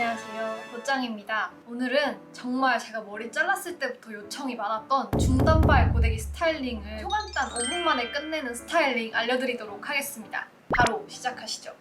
안녕하세요. 도짱입니다. 오늘은 정말 제가 머리 잘랐을 때부터 요청이 많았던 중단발 고데기 스타일링을 초간단 5분 만에 끝내는 스타일링 알려드리도록 하겠습니다. 바로 시작하시죠.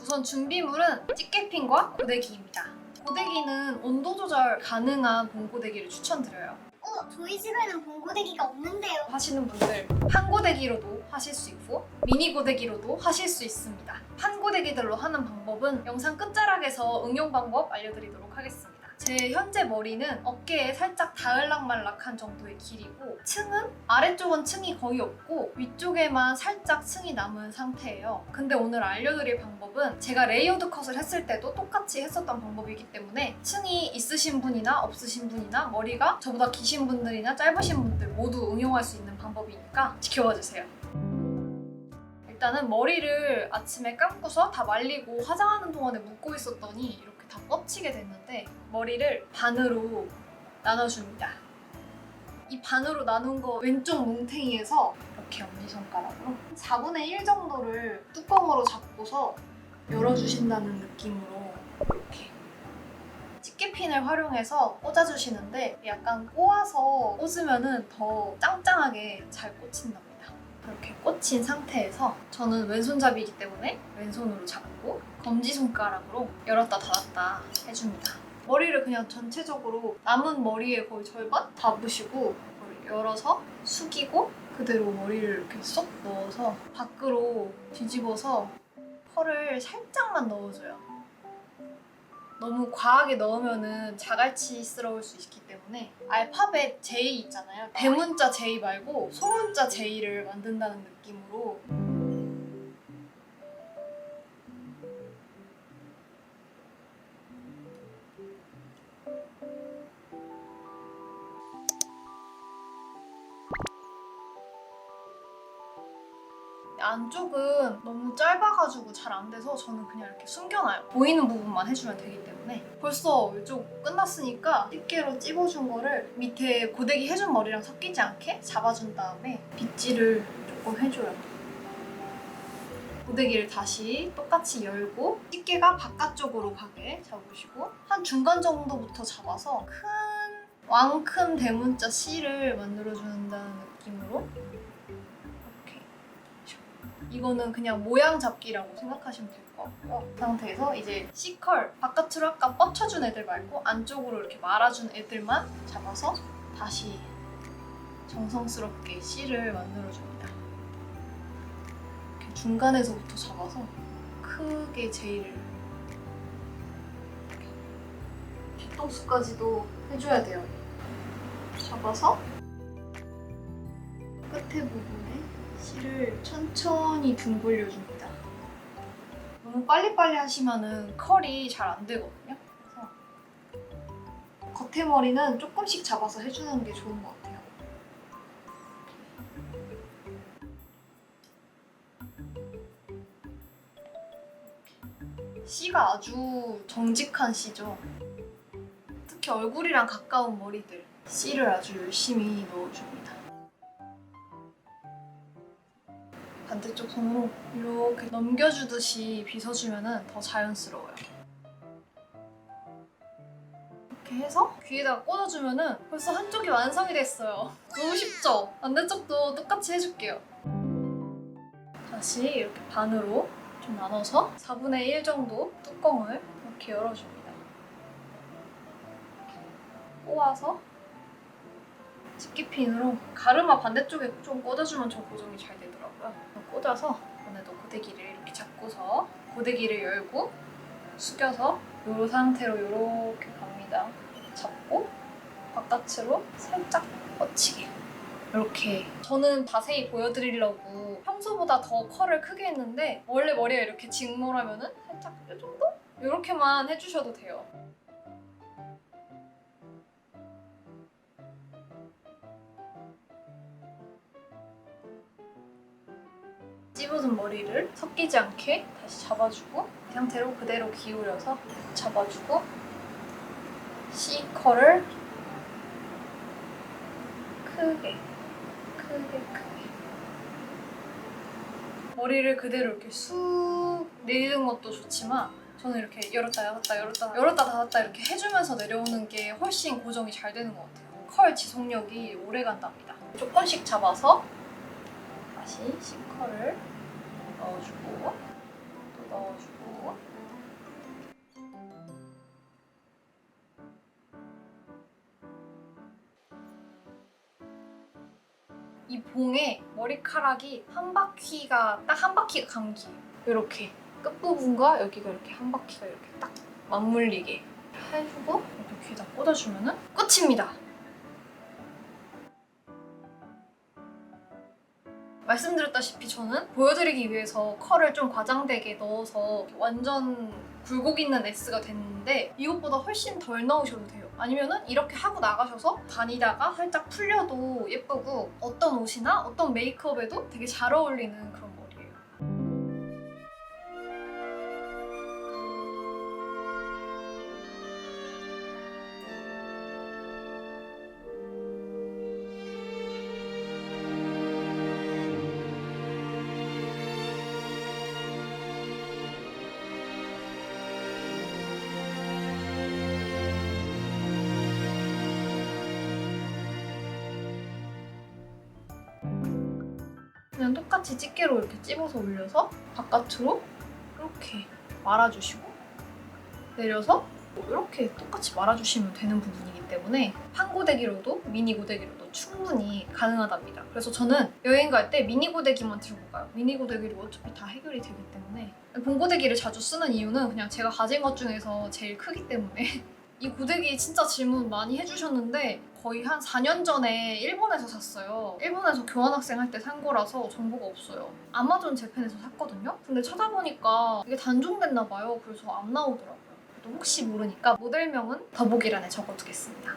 우선 준비물은 집게핀과 고데기입니다. 고데기는 온도 조절 가능한 봉고데기를 추천드려요. 어, 저희 집에는 봉고데기가 없는데요. 하시는 분들 한 고데기로도 하실 수 있고 미니 고데기로도 하실 수 있습니다. 한 고데기들로 하는 방법은 영상 끝자락에서 응용 방법 알려드리도록 하겠습니다. 제 현재 머리는 어깨에 살짝 닿을락말락한 정도의 길이고 층은 아래쪽은 층이 거의 없고 위쪽에만 살짝 층이 남은 상태예요. 근데 오늘 알려드릴 방법은 제가 레이어드 컷을 했을 때도 똑같이 했었던 방법이기 때문에 층이 있으신 분이나 없으신 분이나 머리가 저보다 기신 분들이나 짧으신 분들 모두 응용할 수 있는 방법이니까 지켜봐 주세요. 일단은 머리를 아침에 감고서 다 말리고 화장하는 동안에 묶고 있었더니 이렇게 다 뻗치게 됐는데 머리를 반으로 나눠줍니다. 이 반으로 나눈 거 왼쪽 뭉탱이에서 이렇게 엄지손가락으로 4분의 1 정도를 뚜껑으로 잡고서 열어주신다는 느낌으로 이렇게 집게핀을 활용해서 꽂아주시는데 약간 꼬아서 꽂으면은 더 짱짱하게 잘 꽂힌답니다. 이렇게 꽂힌 상태에서 저는 왼손잡이기 때문에 왼손으로 잡고 검지손가락으로 열었다 닫았다 해줍니다. 머리를 그냥 전체적으로 남은 머리의 거의 절반 잡으시고 열어서 숙이고 그대로 머리를 이렇게 쏙 넣어서 밖으로 뒤집어서 펄을 살짝만 넣어줘요. 너무 과하게 넣으면은 자갈치스러울 수 있기 때문에 알파벳 J 있잖아요. 대문자 J 말고 소문자 J를 만든다는 느낌으로 안쪽은 너무 짧아가지고 잘 안 돼서 저는 그냥 이렇게 숨겨놔요. 보이는 부분만 해주면 되기 때문에 벌써 이쪽 끝났으니까 집게로 찝어준 거를 밑에 고데기 해준 머리랑 섞이지 않게 잡아준 다음에 빗질을 조금 해줘요. 고데기를 다시 똑같이 열고 집게가 바깥쪽으로 가게 잡으시고 한 중간 정도부터 잡아서 큰 왕큰 대문자 C를 만들어준다는 느낌으로 이거는 그냥 모양 잡기라고 생각하시면 될 것 같고요. 그 상태에서 이제 C컬 바깥으로 아까 뻗쳐준 애들 말고 안쪽으로 이렇게 말아준 애들만 잡아서 다시 정성스럽게 C를 만들어줍니다. 이렇게 중간에서부터 잡아서 크게 이렇게 뒤통수까지도 해줘야 돼요. 잡아서 끝에 부분에 실을 천천히 둥글려줍니다. 너무 빨리빨리 하시면은 컬이 잘 안 되거든요. 그래서 겉에 머리는 조금씩 잡아서 해주는 게 좋은 것 같아요. C가 아주 정직한 C죠. 특히 얼굴이랑 가까운 머리들 C를 아주 열심히 넣어줍니다. 반대쪽 손으로 이렇게 넘겨주듯이 빗어주면 더 자연스러워요. 이렇게 해서 귀에다가 꽂아주면 벌써 한쪽이 완성이 됐어요. 너무 쉽죠? 반대쪽도 똑같이 해줄게요. 다시 이렇게 반으로 좀 나눠서 4분의 1 정도 뚜껑을 이렇게 열어줍니다. 꼬아서 집게핀으로 가르마 반대쪽에 좀 꽂아주면 저 고정이 잘 되더라고요. 꽂아서 이번에도 고데기를 이렇게 잡고서 고데기를 열고 숙여서 이 상태로 이렇게 갑니다. 잡고 바깥으로 살짝 뻗치게 이렇게 저는 자세히 보여드리려고 평소보다 더 컬을 크게 했는데 원래 머리가 이렇게 직몰하면은 살짝 이 정도? 이렇게만 해주셔도 돼요. 찝어둔 머리를 섞이지 않게 다시 잡아주고 이 상태로 그대로 기울여서 잡아주고 C컬을 크게 크게 크게 머리를 그대로 이렇게 쑥 내리는 것도 좋지만 저는 이렇게 열었다 닫았다 열었다 열었다 닫았다 이렇게 해주면서 내려오는 게 훨씬 고정이 잘 되는 것 같아요. 컬 지속력이 오래 간답니다. 조금씩 잡아서 다시 C컬을 넣어주고 또 넣어주고 이 봉에 머리카락이 한 바퀴가 딱 한 바퀴가 감기예요. 이렇게 끝부분과 여기가 이렇게 한 바퀴가 이렇게 딱 맞물리게 해주고 이렇게 귀에다 꽂아주면은 끝입니다. 말씀드렸다시피 저는 보여드리기 위해서 컬을 좀 과장되게 넣어서 완전 굴곡 있는 S가 됐는데 이것보다 훨씬 덜 넣으셔도 돼요. 아니면은 이렇게 하고 나가셔서 다니다가 살짝 풀려도 예쁘고 어떤 옷이나 어떤 메이크업에도 되게 잘 어울리는 그런 그냥 똑같이 집게로 이렇게 찝어서 올려서 바깥으로 이렇게 말아주시고 내려서 이렇게 똑같이 말아주시면 되는 부분이기 때문에 판 고데기로도 미니 고데기로도 충분히 가능하답니다. 그래서 저는 여행 갈 때 미니 고데기만 들고 가요. 미니 고데기로 어차피 다 해결이 되기 때문에 본 고데기를 자주 쓰는 이유는 그냥 제가 가진 것 중에서 제일 크기 때문에 이 고데기 진짜 질문 많이 해주셨는데 거의 한 4년 전에 일본에서 샀어요. 일본에서 교환학생 할 때 산 거라서 정보가 없어요. 아마존 재팬에서 샀거든요. 근데 찾아보니까 이게 단종됐나 봐요. 그래서 안 나오더라고요. 그래도 혹시 모르니까 모델명은 더보기란에 적어두겠습니다.